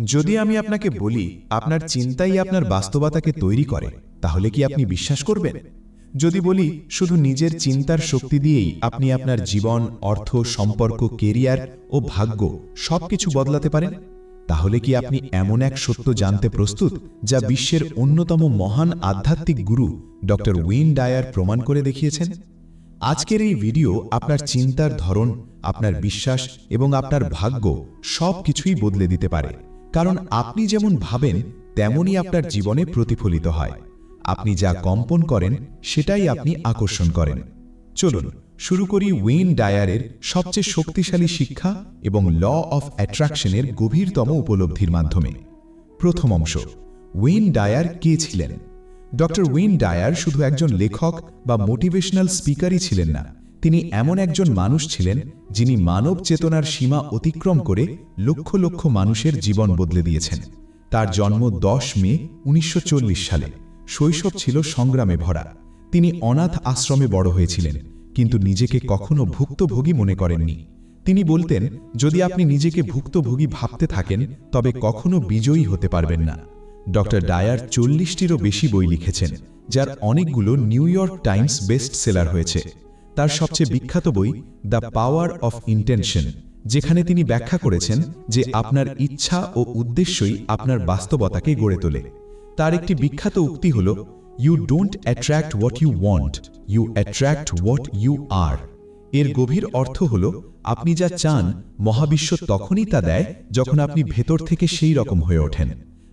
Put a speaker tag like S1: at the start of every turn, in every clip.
S1: যদি আমি আপনাকে বলি, আপনার চিন্তাই আপনার বাস্তবতাকে তৈরি করে, তাহলে কি আপনি বিশ্বাস করবেন? যদি বলি, শুধু নিজের চিন্তার শক্তি দিয়েই আপনি আপনার জীবন, অর্থ, সম্পর্ক, কেরিয়ার ও ভাগ্য সবকিছু বদলাতে পারেন? তাহলে কি আপনি এমন এক সত্য জানতে প্রস্তুত, যা বিশ্বের অন্যতম মহান আধ্যাত্মিক গুরু ডক্টর উইন ডায়ার প্রমাণ করে দেখিয়েছেন? আজকের এই ভিডিও আপনার চিন্তার ধরন, আপনার বিশ্বাস এবং আপনার ভাগ্য সব কিছুই বদলে দিতে পারে। কারণ আপনি যেমন ভাবেন তেমনই আপনার জীবনে প্রতিফলিত হয়। আপনি যা কম্পন করেন সেটাই আপনি আকর্ষণ করেন। চলুন শুরু করি উইন ডায়ারের সবচেয়ে শক্তিশালী শিক্ষা এবং ল অফ অ্যাট্রাকশনের গভীরতম উপলব্ধির মাধ্যমে। প্রথম অংশ উইন ডায়ার কে ছিলেন? ডক্টর উইন ডায়ার শুধু একজন লেখক বা মোটিভেশনাল স্পিকারই ছিলেন না। তিনি এমন একজন মানুষ ছিলেন, যিনি মানব চেতনার সীমা অতিক্রম করে লক্ষ লক্ষ মানুষের জীবন বদলে দিয়েছেন। তার জন্ম দশ মে, উনিশশো চল্লিশ সালে। শৈশব ছিল সংগ্রামে ভরা। তিনি অনাথ আশ্রমে বড় হয়েছিলেন, কিন্তু নিজেকে কখনো ভুক্তভোগী মনে করেননি। তিনি বলতেন, যদি আপনি নিজেকে ভুক্তভোগী ভাবতে থাকেন, তবে কখনো বিজয়ী হতে পারবেন না। ডক্টর ডায়ার চল্লিশটিরও বেশি বই লিখেছেন, যার অনেকগুলো New York Times best seller হয়েছে। তার সবচেয়ে বিখ্যাত বই দ্য পাওয়ার অফ ইন্টেনশন যেখানে তিনি ব্যাখ্যা করেছেন যে আপনার ইচ্ছা ও উদ্দেশ্যই আপনার বাস্তবতাকে গড়ে তোলে। তার একটি বিখ্যাত উক্তি হল you don't attract what you want you attract what you are এর গভীর অর্থ হল আপনি যা চান মহাবিশ্ব তখনই তা দেয় যখন আপনি ভেতর থেকে সেই রকম হয়ে ওঠেন।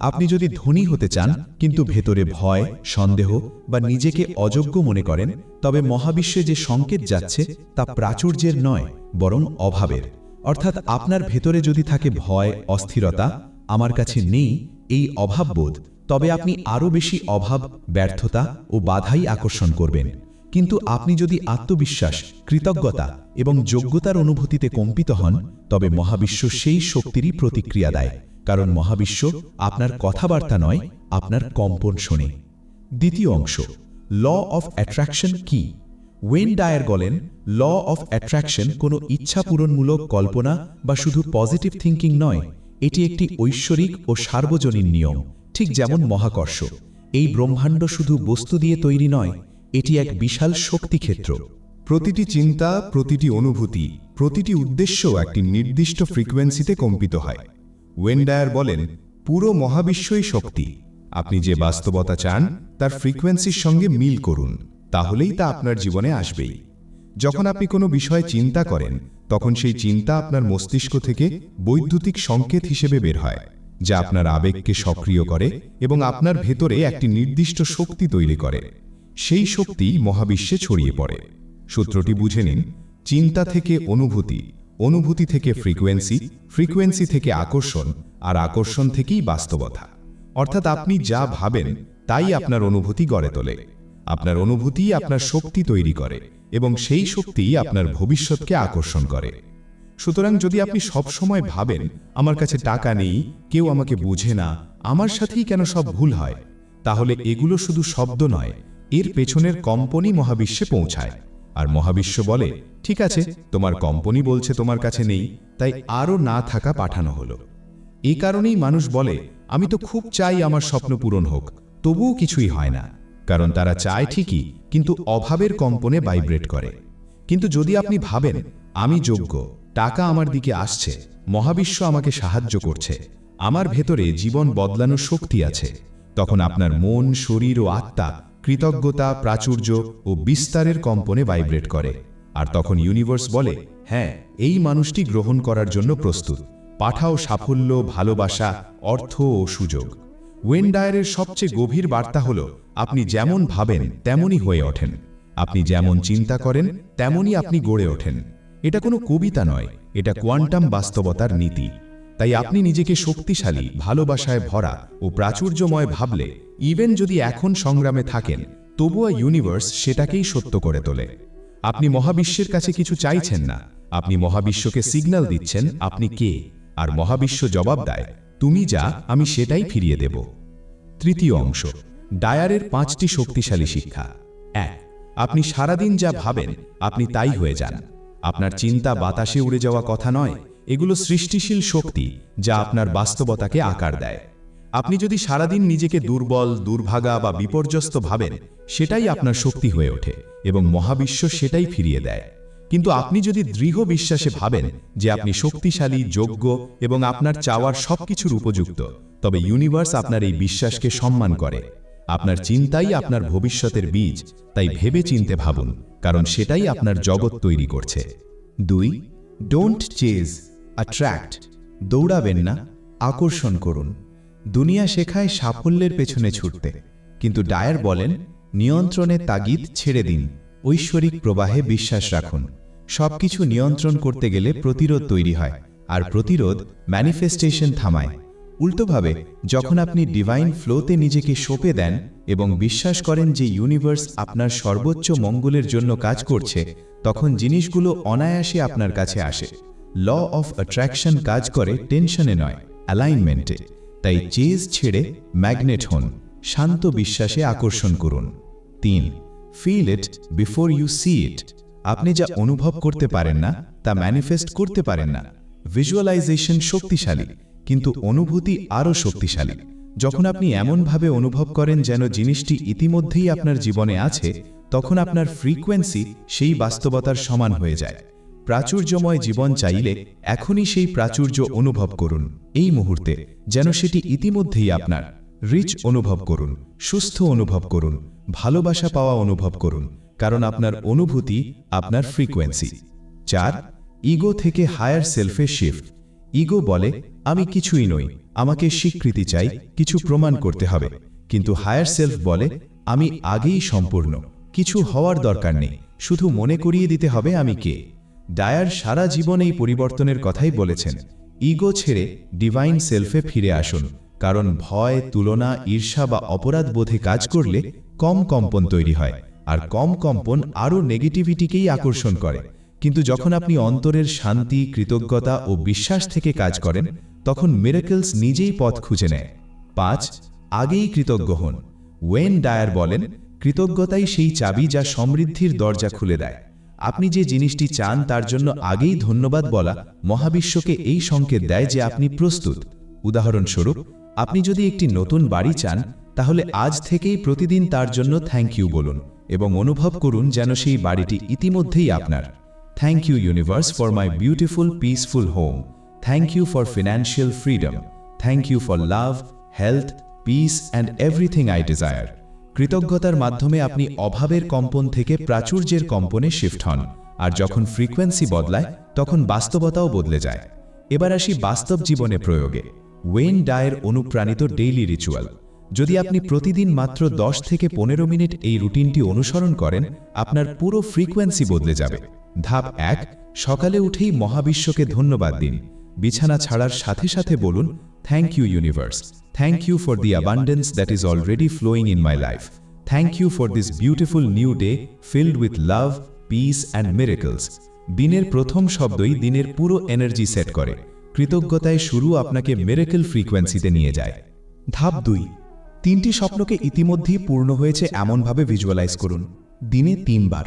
S1: আপনি যদি ধনী হতে চান, কিন্তু ভেতরে ভয়, সন্দেহ বা নিজেকে অযোগ্য মনে করেন, তবে মহাবিশ্বে যে সংকেত যাচ্ছে, তা প্রাচুর্যের নয়, বরং অভাবের। অর্থাৎ আপনার ভেতরে যদি থাকে ভয়, অস্থিরতা, আমার কাছে নেই, এই অভাববোধ, তবে আপনি আরও বেশি অভাব, ব্যর্থতা ও বাধাই আকর্ষণ করবেন। কিন্তু আপনি যদি আত্মবিশ্বাস, কৃতজ্ঞতা এবং যোগ্যতার অনুভূতিতে কম্পিত হন, তবে মহাবিশ্ব সেই শক্তিরই প্রতিক্রিয়া দেয়। কারণ মহাবিশ্ব আপনার কথাবার্তা নয়, আপনার কম্পন শোনে। দ্বিতীয় অংশ, ল অফ অ্যাট্রাকশন কি? ওয়েন ডায়ার বলেন, ল অফ অ্যাট্রাকশন কোনো ইচ্ছাপূরণমূলক কল্পনা বা শুধু পজিটিভ থিঙ্কিং নয়, এটি একটি ঐশ্বরিক ও সার্বজনীন নিয়ম, ঠিক যেমন মহাকর্ষ। এই ব্রহ্মাণ্ড শুধু বস্তু দিয়ে তৈরি নয়, এটি এক বিশাল শক্তিক্ষেত্র।
S2: প্রতিটি চিন্তা, প্রতিটি অনুভূতি, প্রতিটি উদ্দেশ্য একটি নির্দিষ্ট ফ্রিকোয়েন্সিতে কম্পিত হয়। ওয়েন্ডায়ার বলেন, পুরো মহাবিশ্বই শক্তি। আপনি যে বাস্তবতা চান, তার ফ্রিকোয়েন্সির সঙ্গে মিল করুন। তাহলেই তা আপনার জীবনে আসবেই। যখন আপনি কোনো বিষয়ে চিন্তা করেন, তখন সেই চিন্তা আপনার মস্তিষ্ক থেকে বৈদ্যুতিক সংকেত হিসেবে বের হয়, যা আপনার আবেগকে সক্রিয় করে এবং আপনার ভেতরে একটি নির্দিষ্ট শক্তি তৈরি করে। সেই শক্তি মহাবিশ্বে ছড়িয়ে পড়ে। সূত্রটি বুঝে নিন, চিন্তা থেকে অনুভূতি। অনুভূতি থেকে ফ্রিকোয়েন্সি ফ্রিকোয়েন্সি থেকে আকর্ষণ আর আকর্ষণ থেকেই বাস্তবতা। অর্থাৎ আপনি যা ভাবেন, তাই আপনার অনুভূতি গড়ে তোলে। আপনার অনুভূতি আপনার শক্তি তৈরি করে এবং সেই শক্তি আপনার ভবিষ্যৎকে আকর্ষণ করে। সুতরাং যদি আপনি সব সময় ভাবেন, আমার কাছে টাকা নেই, কেউ আমাকে বুঝে না, আমার সাথেই কেন সব ভুল হয়? তাহলে এগুলো শুধু শব্দ নয়, এর পেছনের কম্পনই মহাবিশ্বে পৌঁছায়। আর মহাবিশ্ব বলে, ঠিক আছে, তোমার কম্পনি বলছে তোমার কাছে নেই, তাই আরও না থাকা পাঠানো হলো। এই কারণেই মানুষ বলে, আমি তো খুব চাই আমার স্বপ্ন পূরণ হোক, তবুও কিছুই হয় না। কারণ তারা চায় ঠিকই, কিন্তু অভাবের কম্পনে ভাইব্রেট করে। কিন্তু যদি আপনি ভাবেন, আমি যোগ্য, টাকা আমার দিকে আসছে, মহাবিশ্ব আমাকে সাহায্য করছে, আমার ভেতরে জীবন বদলানোর শক্তি আছে, তখন আপনার মন, শরীর ও আত্মা কৃতজ্ঞতা, প্রাচুর্য ও বিস্তারের কম্পনে ভাইব্রেট করে। আর তখন ইউনিভার্স বলে হ্যাঁ এই মানুষটি গ্রহণ করার জন্য প্রস্তুত। পাঠাও সাফল্য, ভালোবাসা, অর্থ ও সুযোগ। ওয়েনডায়ারের সবচেয়ে গভীর বার্তা হল, আপনি যেমন ভাবেন, তেমনই হয়ে ওঠেন। আপনি যেমন চিন্তা করেন, তেমনই আপনি গড়ে ওঠেন। এটা কোনো কবিতা নয়, এটা কোয়ান্টাম বাস্তবতার নীতি। তাই আপনি নিজেকে শক্তিশালী, ভালোবাসায় ভরা ও প্রাচুর্যময় ভাবলে ইভেন যদি এখন সংগ্রামে থাকেন, তবুও ইউনিভার্স সেটাকেই সত্য করে তোলে। আপনি মহাবিশ্বের কাছে কিছু চাইছেন না। আপনি মহাবিশ্বকে সিগন্যাল দিচ্ছেন, আপনি কে? আর মহাবিশ্ব জবাব দেয়, তুমি যা, আমি সেটাই ফিরিয়ে দেব। তৃতীয় অংশ, ডায়ারের পাঁচটি শক্তিশালী শিক্ষা। এক, আপনি সারাদিন যা ভাবেন, আপনি তাই হয়ে যান। আপনার চিন্তা বাতাসে উড়ে যাওয়া কথা নয়
S1: এগুলো সৃষ্টিশীল শক্তি যা আপনার বাস্তবতাকে আকার দেয়। আপনি যদি সারাদিন নিজেকে দুর্বল, দুর্ভাগা বা বিপর্যস্ত ভাবেন, সেটাই আপনার শক্তি হয়ে ওঠে এবং মহাবিশ্ব সেটাই ফিরিয়ে দেয়। কিন্তু আপনি যদি দৃঢ় বিশ্বাসে ভাবেন যে আপনি শক্তিশালী, যোগ্য এবং আপনার চাওয়ার সবকিছুর উপযুক্ত, তবে ইউনিভার্স আপনার এই বিশ্বাসকে সম্মান করে। আপনার চিন্তাই আপনার ভবিষ্যতের বীজ, তাই ভেবে চিনতে ভাবুন, কারণ সেটাই আপনার জগৎ তৈরি করছে। দুই ডোন্ট চেজ অ্যাট্রাক্ট দৌড়াবেন না, আকর্ষণ করুন। দুনিয়া শেখায় সাফল্যের পেছনে ছুটতে। কিন্তু ডায়ার বলেন, নিয়ন্ত্রণে তাগিদ ছেড়ে দিন, ঐশ্বরিক প্রবাহে বিশ্বাস রাখুন। সবকিছু নিয়ন্ত্রণ করতে গেলে প্রতিরোধ তৈরি হয়, আর প্রতিরোধ ম্যানিফেস্টেশন থামায়। উল্টোভাবে, যখন আপনি ডিভাইন ফ্লোতে নিজেকে সঁপে দেন এবং বিশ্বাস করেন যে ইউনিভার্স আপনার সর্বোচ্চ মঙ্গলের জন্য কাজ করছে, তখন জিনিসগুলো অনায়াসে আপনার কাছে আসে। ল অফ অ্যাট্রাকশন কাজ করে টেনশনে নয় অ্যালাইনমেন্টে তাই চেজ ছেড়ে ম্যাগনেট হন, শান্ত বিশ্বাসে আকর্ষণ করুন। তিন feel it before you see it আপনি যা অনুভব করতে পারেন না, তা ম্যানিফেস্ট করতে পারেন না। ভিজুয়ালাইজেশন শক্তিশালী, কিন্তু অনুভূতি আরও শক্তিশালী। যখন আপনি এমনভাবে অনুভব করেন যেন জিনিসটি ইতিমধ্যেই আপনার জীবনে আছে, তখন আপনার ফ্রিকোয়েন্সি সেই বাস্তবতার সমান হয়ে যায়। প্রাচুর্যময় জীবন চাইলে এখনই সেই প্রাচুর্য অনুভব করুন। এই মুহূর্তে যেন সেটি ইতিমধ্যেই আপনার। রিচ অনুভব করুন, সুস্থ অনুভব করুন, ভালোবাসা পাওয়া অনুভব করুন, কারণ আপনার অনুভূতি, আপনার ফ্রিকোয়েন্সি। চার, ইগো থেকে হায়ার সেলফে শিফট। ইগো বলে, আমি কিছুই নই, আমাকে স্বীকৃতি চাই, কিছু প্রমাণ করতে হবে। কিন্তু হায়ার সেলফ বলে, আমি আগেই সম্পূর্ণ, কিছু হওয়ার দরকার নেই, শুধু মনে করিয়ে দিতে হবে আমি কে। ডায়ার সারা জীবন এই পরিবর্তনের কথাই বলেছেন। ইগো ছেড়ে ডিভাইন সেলফে ফিরে আসুন, কারণ ভয়, তুলনা, ঈর্ষা বা অপরাধ বোধে কাজ করলে কম কম্পন তৈরি হয়, আর কম কম্পন আরও নেগেটিভিটিকেই আকর্ষণ করে। কিন্তু যখন আপনি অন্তরের শান্তি, কৃতজ্ঞতা ও বিশ্বাস থেকে কাজ করেন, তখন মিরাকেলস নিজেই পথ খুঁজে নেয়। পাঁচ, আগেই কৃতজ্ঞ হন। ওয়েন ডায়ার বলেন, কৃতজ্ঞতাই সেই চাবি যা সমৃদ্ধির দরজা খুলে দেয়। আপনি যে জিনিসটি চান তার জন্য আগেই ধন্যবাদ বলা মহাবিশ্বকে এই সংকেত দেয় যে আপনি প্রস্তুত। উদাহরণস্বরূপ, আপনি যদি একটি নতুন বাড়ি চান, তাহলে আজ থেকেই প্রতিদিন তার জন্য থ্যাংক ইউ বলুন এবং অনুভব করুন যেন সেই বাড়িটি ইতিমধ্যেই আপনার। Thank you universe for my beautiful, peaceful home. Thank you for financial freedom. Thank you for love, health, peace, and everything I desire. কৃতজ্ঞতার মাধ্যমে আপনি অভাবের কম্পন থেকে প্রাচুর্যের কম্পনে শিফট হন। আর যখন ফ্রিকোয়েন্সি বদলায়, তখন বাস্তবতাও বদলে যায়। এবার আসি বাস্তব জীবনে প্রয়োগে। ওয়েন ডায়ের অনুপ্রাণিত ডেইলি রিচুয়াল যদি আপনি প্রতিদিন মাত্র দশ থেকে পনেরো মিনিট এই রুটিনটি অনুসরণ করেন, আপনার পুরো ফ্রিকোয়েন্সি বদলে যাবে। ধাপ এক, সকালে উঠেই মহাবিশ্বকে ধন্যবাদ দিন। বিছানা ছাড়ার সাথে সাথে বলুন thank you universe thank you for the abundance that is already flowing in my life thank you for this beautiful new day filled with love peace and miracles দিনের প্রথম শব্দই দিনের পুরো এনার্জি সেট করে। কৃতজ্ঞতায় শুরু আপনাকে মেরেকেল ফ্রিকোয়েন্সিতে নিয়ে যায়। ধাপ দুই। তিনটি স্বপ্নকে ইতিমধ্যেই পূর্ণ হয়েছে এমনভাবে ভিজুয়ালাইজ করুন। দিনে তিনবার।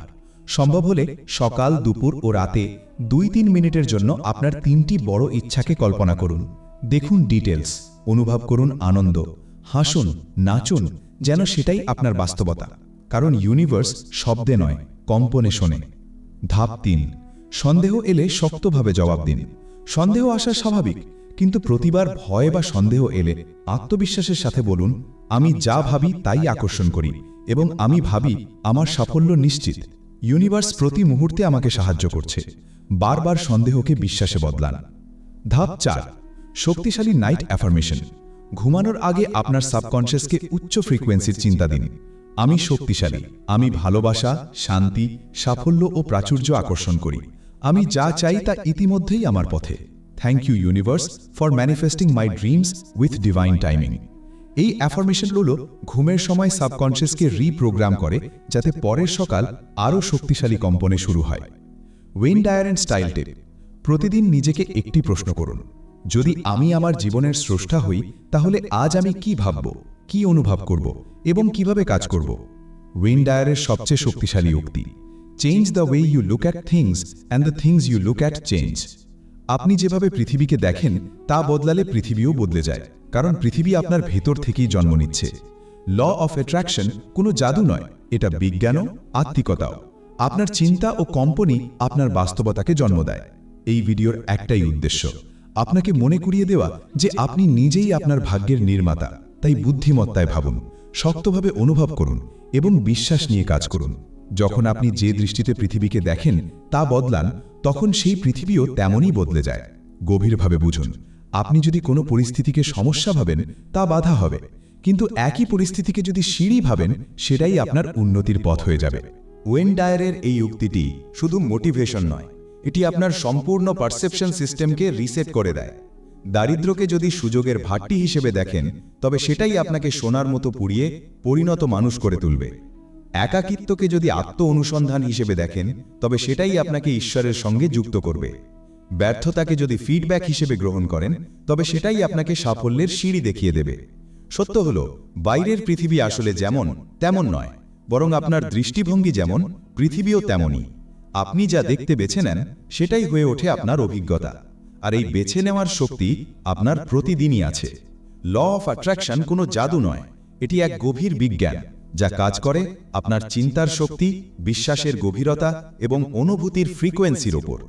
S1: সম্ভব হলে সকাল, দুপুর ও রাতে দুই তিন মিনিটের জন্য আপনার তিনটি বড় ইচ্ছাকে কল্পনা করুন। দেখুন ডিটেলস, অনুভব করুন আনন্দ, হাসুন, নাচুন, যেন সেটাই আপনার বাস্তবতা। কারণ ইউনিভার্স শব্দে নয়, কম্পনে শোনে। ধাপ তিন, সন্দেহ এলে শক্তভাবে জবাব দিন। সন্দেহ আসা স্বাভাবিক, কিন্তু প্রতিবার ভয় বা সন্দেহ এলে আত্মবিশ্বাসের সাথে বলুন, আমি যা ভাবি তাই আকর্ষণ করি এবং আমি ভাবি আমার সাফল্য নিশ্চিত। ইউনিভার্স প্রতি মুহূর্তে আমাকে সাহায্য করছে। বারবার সন্দেহকে বিশ্বাসে বদলান। ধাপ চার, শক্তিশালী নাইট অ্যাফার্মেশন ঘুমানোর আগে আপনার সাবকনশিয়াসকে উচ্চ ফ্রিকোয়েন্সির চিন্তা দিন। আমি শক্তিশালী, আমি ভালোবাসা, শান্তি, সাফল্য ও প্রাচুর্য আকর্ষণ করি। আমি যা চাই তা ইতিমধ্যেই আমার পথে। Thank you universe for manifesting my dreams with divine timing এই অ্যাফার্মেশনগুলো ঘুমের সময় সাবকনশিয়াসকে রিপ্রোগ্রাম করে যাতে পরের সকাল আরও শক্তিশালী কম্পনে শুরু হয়। Wayne Dyer and style tape প্রতিদিন নিজেকে একটি প্রশ্ন করুন। যদি আমি আমার জীবনের স্রষ্টা হই, তাহলে আজ আমি কি ভাবব, কি অনুভব করব এবং কীভাবে কাজ করব? ওয়েন ডায়ারের সবচেয়ে শক্তিশালী উক্তি change the way you look at things and the things you look at change আপনি যেভাবে পৃথিবীকে দেখেন, তা বদলালে পৃথিবীও বদলে যায়। কারণ পৃথিবী আপনার ভেতর থেকেই জন্ম নিচ্ছে। ল অফ অ্যাট্রাকশন কোনো জাদু নয় এটা বিজ্ঞানও আত্মিকতাও। আপনার চিন্তা ও কম্পনই আপনার বাস্তবতাকে জন্ম দেয়। এই ভিডিওর একটাই উদ্দেশ্য। আপনাকে মনে করিয়ে দেওয়া যে আপনি নিজেই আপনার ভাগ্যের নির্মাতা। তাই বুদ্ধিমত্তায় ভাবুন শক্তভাবে অনুভব করুন এবং বিশ্বাস নিয়ে কাজ করুন। যখন আপনি যে দৃষ্টিতে পৃথিবীকে দেখেন তা বদলান তখন সেই পৃথিবীও তেমনই বদলে যায় গভীরভাবে বুঝুন আপনি যদি কোনো পরিস্থিতিকে সমস্যা ভাবেন, তা বাধা হবে। কিন্তু একই পরিস্থিতিকে যদি সিঁড়ি ভাবেন, সেটাই আপনার উন্নতির পথ হয়ে যাবে।
S2: ওয়েন ডায়ারের এই উক্তিটি শুধু মোটিভেশন নয়, এটি আপনার সম্পূর্ণ পারসেপশন সিস্টেমকে রিসেট করে দেয়। দারিদ্র্যকে যদি সুযোগের ভাট্টি হিসেবে দেখেন, তবে সেটাই আপনাকে সোনার মতো পুড়িয়ে পরিণত মানুষ করে তুলবে। একাকিত্বকে যদি আত্ম অনুসন্ধান হিসেবে দেখেন, তবে সেটাই আপনাকে ঈশ্বরের সঙ্গে যুক্ত করবে। ব্যর্থতাকে যদি ফিডব্যাক হিসেবে গ্রহণ করেন, তবে সেটাই আপনাকে সাফল্যের সিঁড়ি দেখিয়ে দেবে। সত্য হল, বাইরের পৃথিবী আসলে যেমন, তেমন নয়। বরং আপনার দৃষ্টিভঙ্গি যেমন, পৃথিবীও তেমনই। আপনি যা দেখতে বেছে নেন, সেটাই হয়ে ওঠে আপনার অভিজ্ঞতা। আর এই বেছে নেওয়ার শক্তি আপনার প্রতিদিনই আছে। ল অফ অ্যাট্রাকশন কোনো জাদু নয়। এটি এক গভীর বিজ্ঞান, যা কাজ করে আপনার চিন্তার শক্তি, বিশ্বাসের গভীরতা এবং অনুভূতির ফ্রিকোয়েন্সির ওপর।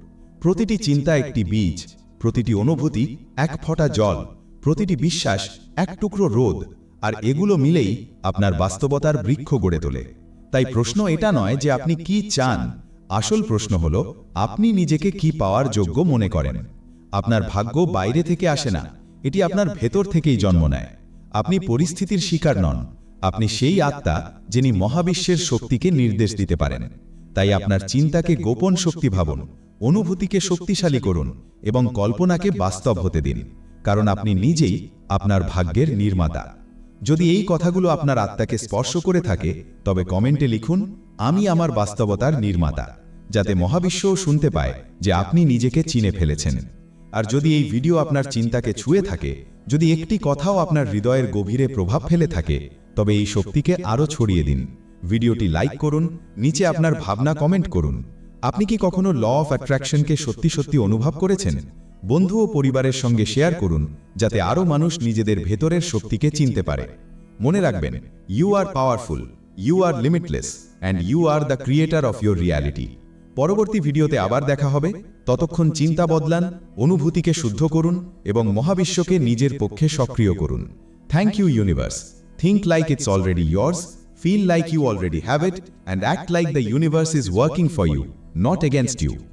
S2: প্রতিটি চিন্তা একটি বীজ প্রতিটি অনুভূতি এক ফোঁটা জল প্রতিটি বিশ্বাস এক টুকরো রোদ আর এগুলো মিলেই আপনার বাস্তবতার বৃক্ষ গড়ে তোলে। তাই প্রশ্ন এটা নয় যে আপনি কি চান। আসল প্রশ্ন হল আপনি নিজেকে কি পাওয়ার যোগ্য মনে করেন? আপনার ভাগ্য বাইরে থেকে আসে না। এটি আপনার ভেতর থেকেই জন্ম নেয়। আপনি পরিস্থিতির শিকার নন। আপনি সেই আত্মা যিনি মহাবিশ্বের শক্তিকে নির্দেশ দিতে পারেন তাই আপনার চিন্তাকে গোপন শক্তি ভাবুন অনুভূতিকে শক্তিশালী করুন এবং কল্পনাকে বাস্তব হতে দিন, কারণ আপনি নিজেই আপনার ভাগ্যের নির্মাতা। যদি এই কথাগুলো আপনার আত্মাকে স্পর্শ করে থাকে, তবে কমেন্টে লিখুন, আমি আমার বাস্তবতার নির্মাতা যাতে মহাবিশ্বও শুনতে পায় যে আপনি নিজেকে চিনে ফেলেছেন। আর যদি এই ভিডিও আপনার চিন্তাকে ছুঁয়ে থাকে, যদি একটি কথাও আপনার হৃদয়ের গভীরে প্রভাব ফেলে থাকে, তবে এই শক্তিকে আরও ছড়িয়ে দিন। ভিডিওটি লাইক করুন, নিচে আপনার ভাবনা কমেন্ট করুন। আপনি কি কখনো ল অফ অ্যাট্রাকশনকে সত্যি সত্যি অনুভব করেছেন? বন্ধু ও পরিবারের সঙ্গে শেয়ার করুন, যাতে আরও মানুষ নিজেদের ভেতরের শক্তিকে চিনতে পারে। মনে রাখবেন you are powerful you are limitless and you are the creator of your reality পরবর্তী ভিডিওতে আবার দেখা হবে। ততক্ষণ চিন্তা বদলান, অনুভূতিকে শুদ্ধ করুন, এবং মহাবিশ্বকে নিজের পক্ষে সক্রিয় করুন। Thank you universe think like it's already yours feel like you already have it, and act like the universe is working for you not against you